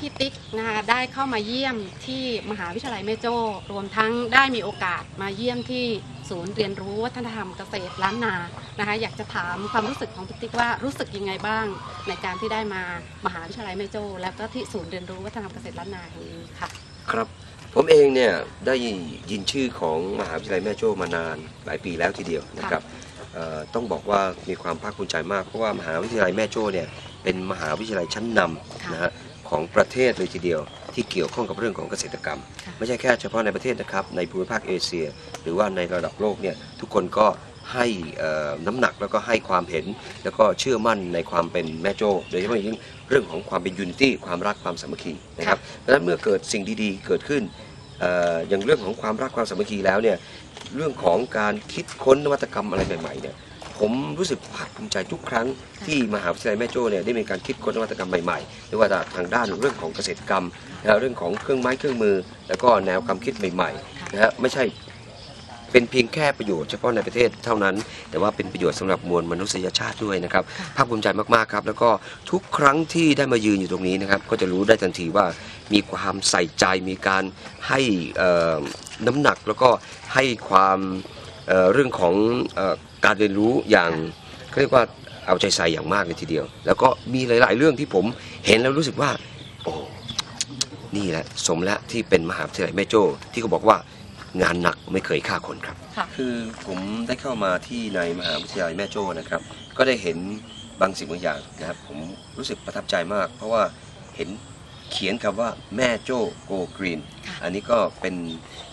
พี่ติ๊กนะคะได้เข้ามาเยี่ยมที่มหาวิทยาลัยแม่โจ้รวมทั้งได้มีโอกาสมาเยี่ยมที่ศูนย์เรียนรู้วัฒนธรรมเกษตรล้านนานะคะอยากจะถามความรู้สึกของพี่ติ๊กว่ารู้สึกยังไงบ้าง ในการที่ได้มามหาวิทยาลัยแม่โจ้แล้วก็ที่ศูนย์เรียนรู้วัฒนธรรมเกษตรล้านนาแห่งนี้ค่ะ ครับผมเองเนี่ยได้ยินชื่อของมหาวิทยาลัยแม่โจ้มานานหลายปีแล้วทีเดียวนะครับเอ่อต้องบอกว่ามีความภาคภูมิใจมากเพราะว่ามหาวิทยาลัยแม่โจ้เนี่ยเป็นมหาวิทยาลัยชั้นนำนะฮะ ของประเทศเลยทีเดียว ที่เกี่ยวข้องกับเรื่องของเกษตรกรรมค่ะไม่ใช่แค่เฉพาะในประเทศนะครับในภูมิภาคเอเชีย หรือว่าในระดับโลกเนี่ยทุกคนก็ให้เอ่อน้ำหนักแล้วก็ให้ความเห็น แล้วก็เชื่อมั่นในความเป็นแม่โจ้โดยเฉพาะอย่างยิ่งเรื่องของความเป็นยูนิตี้ความรักความสามัคคีนะครับดังนั้นเมื่อเกิดสิ่งดีๆ เกิดขึ้นเอ่ออย่างเรื่องของความรักความสามัคคีแล้วเนี่ยเรื่องของการคิดค้นนวัตกรรมอะไรใหม่ๆเนี่ย ผมรู้สึกภาคภูมิใจทุกครั้งที่มหาวิทยาลัยแม่โจ้เนี่ยได้มีการคิดค้นนวัตกรรมใหม่ๆไม่ว่าจะทางด้านเรื่องของเกษตรกรรมนะฮะเรื่องของเครื่องไม้เครื่องมือ แล้วก็แนวความคิดใหม่ๆนะฮะไม่ใช่เป็นเพียงแค่ประโยชน์เฉพาะในประเทศเท่านั้น แต่ว่าเป็นประโยชน์สำหรับมวลมนุษยชาติด้วยนะครับค่ะภาคภูมิใจมากๆครับ แล้วก็ทุกครั้งที่ได้มายืนอยู่ตรงนี้นะครับ ก็จะรู้ได้ทันทีว่ามีความใส่ใจมีการให้เอ่อน้ำหนักแล้วก็ให้ความเอ่อเรื่องของเอ่อ การเรียนรู้อย่างเขาเรียกว่าเอาใจใส่อย่างมากเลยทีเดียว แล้วก็มีหลาย ๆ เรื่องที่ผมเห็นแล้วรู้สึกว่า โอ้นี่แหละสมแล้วที่เป็นมหาวิทยาลัยแม่โจ้ที่เขาบอกว่างานหนักไม่เคยฆ่าคนครับค่ะคือผมได้เข้ามาที่ในมหาวิทยาลัยแม่โจ้นะครับ ก็ได้เห็นบางสิ่งบางอย่างนะครับ ผมรู้สึกประทับใจมาก เพราะว่าเห็น เขียนคำว่าแม่โจ้โกกรีนค่ะอันนี้ก็เป็น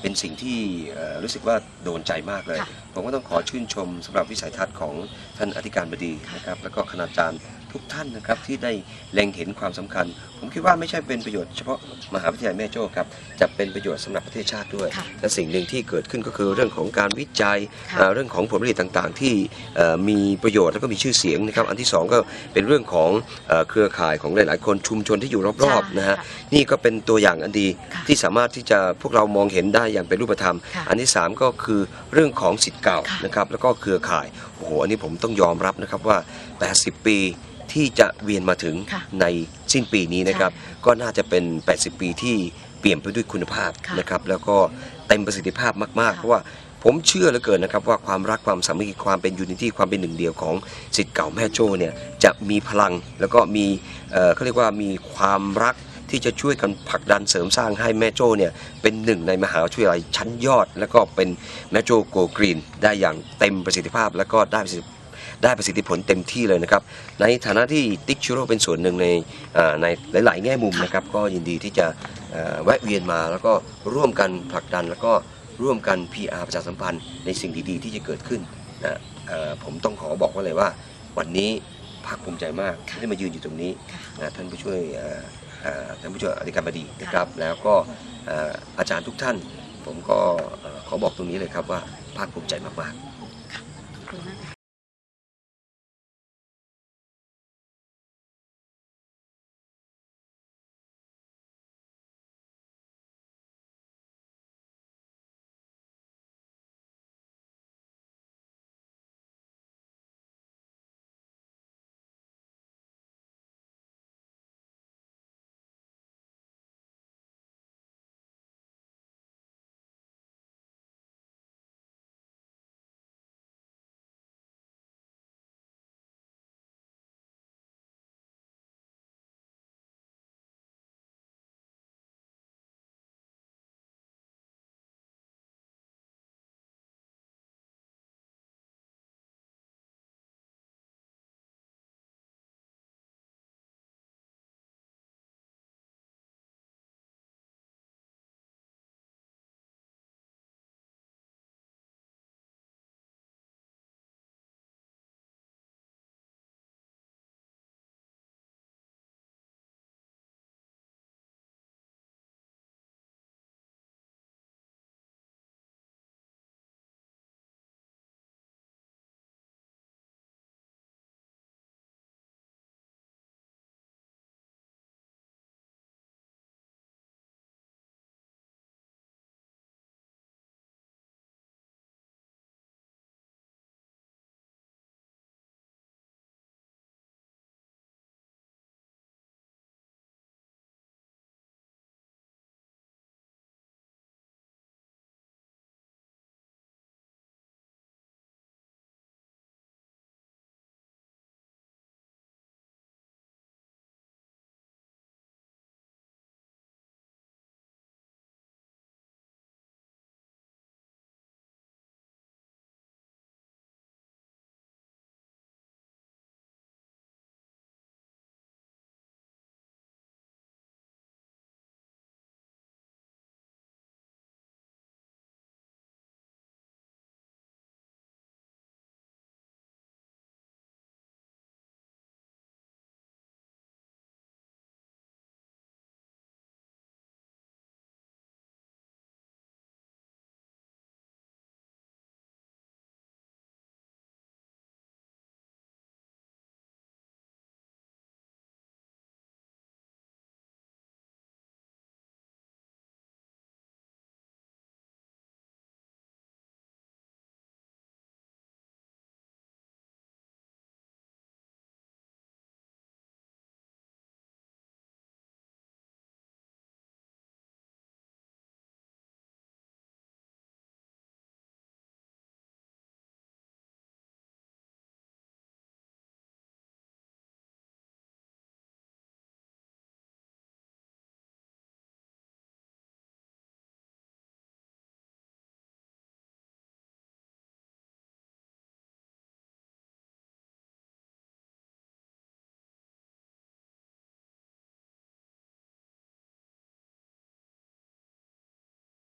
เป็นสิ่งที่เอ่อรู้สึกว่าโดนใจมากเลยค่ะผมก็ต้องขอชื่นชมสำหรับวิสัยทัศน์ของท่านอธิการบดีนะครับแล้วก็คณาจารย์ทุกท่านนะครับที่ได้เล็งเห็นความสำคัญ ผมคิดว่าไม่ใช่เป็นประโยชน์เฉพาะมหาวิทยาลัยแม่โจ้ครับจะเป็นประโยชน์สำหรับประเทศชาติด้วยค่ะและสิ่งหนึ่งที่เกิดขึ้นก็คือเรื่องของการวิจัยค่ะเอ่อเรื่องของผลผลิตต่างๆ ที่เอ่อมีประโยชน์แล้วก็มีชื่อเสียงนะครับอันที่สองก็เป็นเรื่องของเอ่อเครือข่ายของหลายๆ คนชุมชนที่อยู่รอบๆนะฮะค่ะนี่ก็เป็นตัวอย่างอันดีค่ะที่สามารถที่จะพวกเรามองเห็นได้อย่างเป็นรูปธรรมค่ะอันที่สามก็คือเรื่องของสิทธิ์เก่าค่ะนะครับแล้วก็เครือข่ายโอ้โหอันนี้ผมต้องยอมรับนะครับว่า 80 ปีที่จะเวียนมาถึงค่ะในสิ้นปีนี้นะครับใช่ก็น่าจะเป็น 80 ปีที่เปลี่ยนไปด้วยคุณภาพค่ะนะครับแล้วก็เต็มประสิทธิภาพมากๆค่ะเพราะว่าผมเชื่อเหลือเกินนะครับว่าความรักความสามัคคีความเป็นยูนิตี้ความเป็นหนึ่งเดียวของสิทธิ์เก่าแม่โจ้เนี่ยจะมีพลังแล้วก็มีเอ่อเขาเรียกว่ามีความรัก ที่จะช่วยกันผลักดันเสริมสร้างให้แม่โจ้เนี่ยเป็นหนึ่งในมหาวิทยาลัยชั้นยอด แล้วก็เป็นแม่โจ้โกกรีน ได้อย่างเต็มประสิทธิภาพ แล้วก็ได้ประสิทธิได้ประสิทธิผลเต็มที่เลยนะครับ ในฐานะที่ติ๊กชูโร่เป็นส่วนหนึ่งในเอ่อในหลาย ๆ แง่มุมนะครับ ก็ยินดีที่จะเอ่อแวะเวียนมา แล้วก็ร่วมกันผลักดัน แล้วก็ร่วมกัน PR ประชาสัมพันธ์ในสิ่งดีๆ ที่จะเกิดขึ้นนะเอ่อผมต้องขอบอกไว่าเลยว่า วันนี้ภาคภูมิใจมากที่ได้มายืนอยู่ตรงนี้ค่ะนะท่านผู้ช่วยเอ่อเอ่อ ท่านผู้ช่วยอธิการบดีนะครับ แล้วก็เอ่ออาจารย์ทุกท่าน ผมก็เอ่อขอบอกตรงนี้เลยครับว่าภาคภูมิใจมากๆขอบคุณมากค่ะ